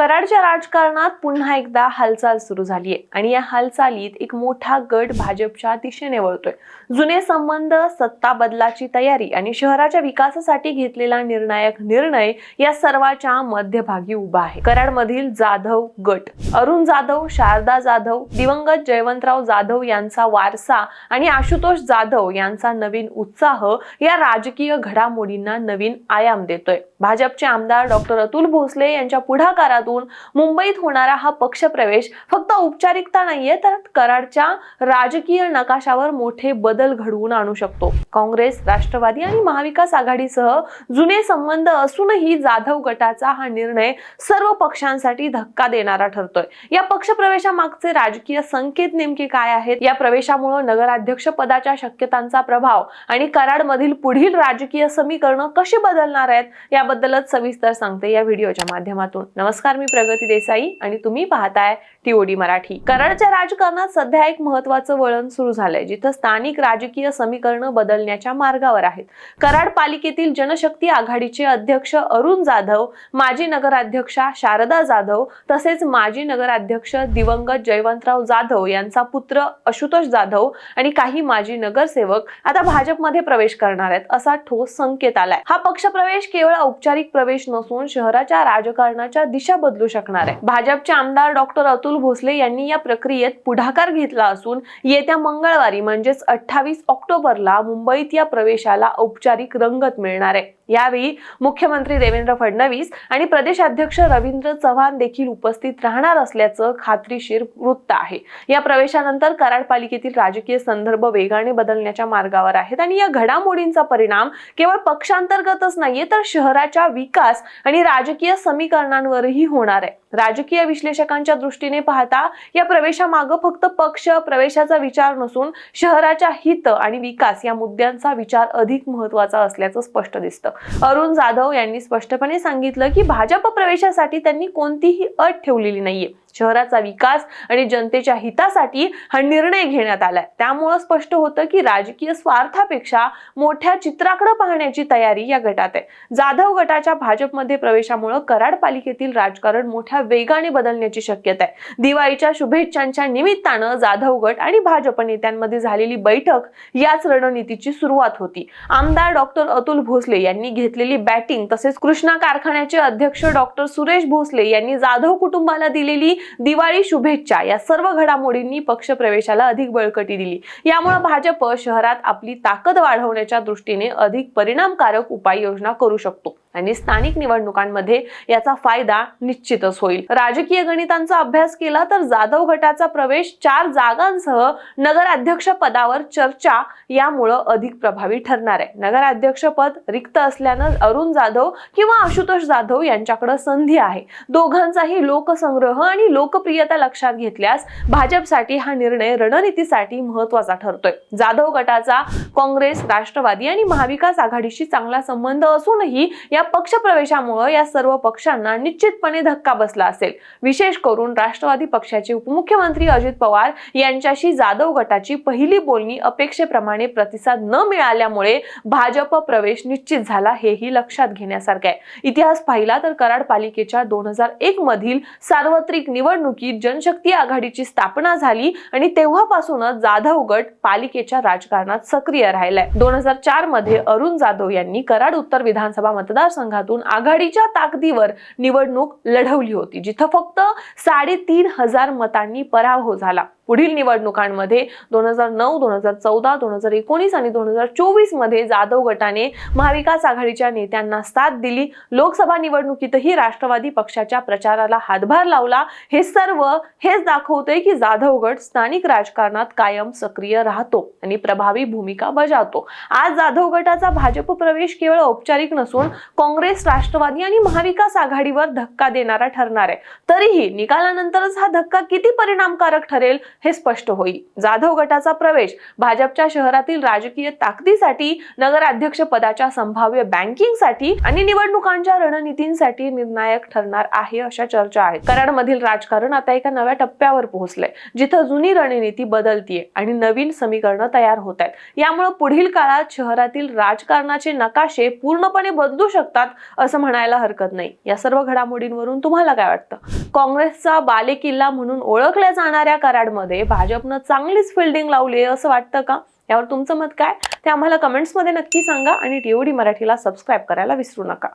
कराडच्या राजकारणात पुन्हा एकदा हालचाल सुरू झाली आहे आणि या हालचालीत एक मोठा गट भाजपच्या दिशेने वळतोय. जुने संबंध सत्ता बदलाची तयारी आणि शहराच्या विकासासाठी घेतलेला निर्णायक निर्णय या सर्वाच्या मध्यभागी उभा आहे. कराडमधील जाधव गट अरुण जाधव शारदा जाधव दिवंगत जयवंतराव जाधव यांचा वारसा आणि आशुतोष जाधव यांचा नवीन उत्साह या राजकीय घडामोडींना नवीन आयाम देतोय. भाजपचे आमदार डॉक्टर अतुल भोसले यांच्या पुढाकारातून मुंबईत होणारा हा पक्षप्रवेश फक्त औपचारिकता नाहीये तर कराडच्या राजकीय नकाशावर मोठे बदल घडवून आणू शकतो. काँग्रेस राष्ट्रवादी आणि महाविकास आघाडीसह जुने संबंध असूनही जाधव गटाचा हा निर्णय सर्व पक्षांसाठी धक्का देणारा ठरतोय. या पक्षप्रवेशामागचे राजकीय संकेत नेमके काय आहेत? या प्रवेशामुळे नगराध्यक्ष पदाच्या शक्यतांचा प्रभाव आणि कराडमधील पुढील राजकीय समीकरणं कशी बदलणार आहेत याबद्दलच सविस्तर सांगते या व्हिडिओच्या माध्यमातून. नमस्कार मी प्रगती देसाई आणि तुम्ही पाहताय टीओडी मराठी. कराडच्या राजकारणात सध्या एक महत्वाचं वळण सुरू झालंय जिथं स्थानिक राजकीय समीकरणं बदलण्याच्या मार्गावर आहेत. कराड पालिकेतील जनशक्ती आघाडीचे अध्यक्ष अरुण जाधव माजी नगराध्यक्षा शारदा जाधव तसेच माजी नगराध्यक्ष दिवंगत जयवंतराव जाधव यांचा पुत्र आशुतोष जाधव आणि काही माजी नगरसेवक आता भाजपमध्ये प्रवेश करणार आहेत असा ठोस संकेत आलाय. हा पक्षप्रवेश केवळ औपचारिक प्रवेश नसून शहराच्या राजकारणाच्या दिशा बदलू शकणार आहे. भाजपचे आमदार डॉक्टर अतुल भोसले यांनी या प्रक्रियेत पुढाकार घेतला असून येत्या मंगळवारी म्हणजेच अठ्ठावीस ऑक्टोबरला मुंबईत या प्रवेशाला औपचारिक रंगत मिळणार आहे. यावेळी मुख्यमंत्री देवेंद्र फडणवीस आणि प्रदेशाध्यक्ष रवींद्र चव्हाण देखील उपस्थित राहणार असल्याचं खात्रीशीर वृत्त आहे. या प्रवेशानंतर कराड पालिकेतील राजकीय संदर्भ वेगाने बदलण्याच्या मार्गावर आहेत आणि या घडामोडींचा परिणाम केवळ पक्षांतर्गतच नाहीये तर शहराच्या विकास आणि राजकीय समीकरणांवरही होणार आहे. राजकीय विश्लेषकांच्या दृष्टीने पाहता या प्रवेशामागं फक्त पक्ष प्रवेशाचा विचार नसून शहराच्या हित आणि विकास या मुद्द्यांचा विचार अधिक महत्त्वाचा असल्याचं स्पष्ट दिसतं. अरुण जाधव यांनी स्पष्टपणे सांगितलं की भाजप प्रवेशासाठी त्यांनी कोणतीही अट ठेवलेली नाहीये. शहराचा विकास आणि जनतेच्या हितासाठी हा निर्णय घेण्यात आलाय. त्यामुळं स्पष्ट होतं की राजकीय स्वार्थापेक्षा मोठ्या चित्राकडे पाहण्याची तयारी या गटात आहे. जाधव गटाच्या भाजपमध्ये प्रवेशामुळे कराड पालिकेतील राजकारण मोठ्या वेगाने बदलण्याची शक्यता आहे. दिवाळीच्या शुभेच्छांच्या निमित्तानं जाधव गट आणि भाजप नेत्यांमध्ये झालेली बैठक याच रणनीतीची सुरुवात होती. आमदार डॉक्टर अतुल भोसले यांनी घेतलेली बॅटिंग तसेच कृष्णा कारखान्याचे अध्यक्ष डॉक्टर सुरेश भोसले यांनी जाधव कुटुंबाला दिलेली दिवाळी शुभेच्छा. या सर्व घडामोडींनी पक्ष प्रवेशाला अधिक बळकटी दिली. यामुळे भाजप शहरात आपली ताकद वाढवण्याच्या दृष्टीने अधिक परिणामकारक उपाययोजना करू शकतो. आणि स्थानिक निवडणुकांमध्ये याचा फायदा निश्चितच होईल. राजकीय गणितांचा अभ्यास केला तर जाधव गटाचा प्रवेश चार जागांसह नगराध्यक्ष पदावर चर्चा यामुळं अधिक प्रभावी ठरणार आहे. नगराध्यक्ष पद रिक्त असल्यानं अरुण जाधव किंवा आशुतोष जाधव यांच्याकडे संधी आहे. दोघांचाही लोकसंग्रह आणि लोकप्रियता लक्षात घेतल्यास भाजपसाठी हा निर्णय रणनीतीसाठी महत्त्वाचा ठरतोय. जाधव गटाचा काँग्रेस राष्ट्रवादी आणि महाविकास आघाडीशी चांगला संबंध असूनही या या पक्षप्रवेशामुळे या सर्व पक्षांना निश्चितपणे धक्का बसला असेल. विशेष करून राष्ट्रवादी पक्षाचे उपमुख्यमंत्री अजित पवार यांच्याशी जाधव गटाची पहिली बोलणी अपेक्षेप्रमाणे प्रतिसाद न मिळाल्यामुळे भाजप प्रवेश निश्चित झाला हेही लक्षात घेण्यासारखं आहे. इतिहास पाहिला तर कराड पालिकेच्या दोन हजार एक मधील सार्वत्रिक निवडणुकीत जनशक्ती आघाडीची स्थापना झाली आणि तेव्हापासूनच जाधव गट पालिकेच्या राजकारणात सक्रिय राहिलाय. दोन हजार चारमध्ये अरुण जाधव यांनी कराड उत्तर विधानसभा मतदारसंघातून आघाडीच्या ताकदीवर निवडणूक लढवली होती जिथं फक्त साडेतीन हजार मतांनी पराभव झाला. पुढील निवडणुकांमध्ये दोन हजार नऊ दोन हजार चौदा दोन हजार एकोणीस आणि दोन हजार चोवीसमध्ये जाधव गटाने महाविकास आघाडीच्या नेत्यांना साथ दिली. लोकसभा निवडणुकीतही राष्ट्रवादी पक्षाच्या प्रचाराला हातभार लावला. हे सर्व हेच दाखवते की जाधव गट स्थानिक राजकारणात कायम सक्रिय राहतो आणि प्रभावी भूमिका बजावतो. आज जाधव गटाचा भाजप प्रवेश केवळ औपचारिक नसून काँग्रेस राष्ट्रवादी आणि महाविकास आघाडीवर धक्का देणारा ठरणार आहे. तरीही निकालानंतरच हा धक्का किती परिणामकारक ठरेल हे स्पष्ट होईल. जाधव गटाचा प्रवेश भाजपच्या शहरातील राजकीय ताकदीसाठी नगराध्यक्ष पदाच्या संभाव्य बँकिंगसाठी आणि निवडणुकांच्या रणनीतींसाठी निर्णायक ठरणार आहे अशा चर्चा आहेत. कराडमधील राजकारण आता एका नव्या टप्प्यावर पोहोचलंय जिथं जुनी रणनीती बदलतीये आणि नवीन समीकरणं तयार होत आहेत यामुळे पुढील काळात शहरातील राजकारणाचे नकाशे पूर्णपणे बदलू शकतात असं म्हणायला हरकत नाही. या सर्व घडामोडींवरून तुम्हाला काय वाटतं? काँग्रेसचा बालेकिल्ला म्हणून ओळखल्या जाणाऱ्या कराडमध्ये भाजपनं चांगलीच फिल्डिंग लावली आहे असं वाटतं का? यावर तुमचं मत काय? ते आम्हाला कमेंट्समध्ये नक्की सांगा आणि टीओडी मराठीला सबस्क्राईब करायला विसरू नका.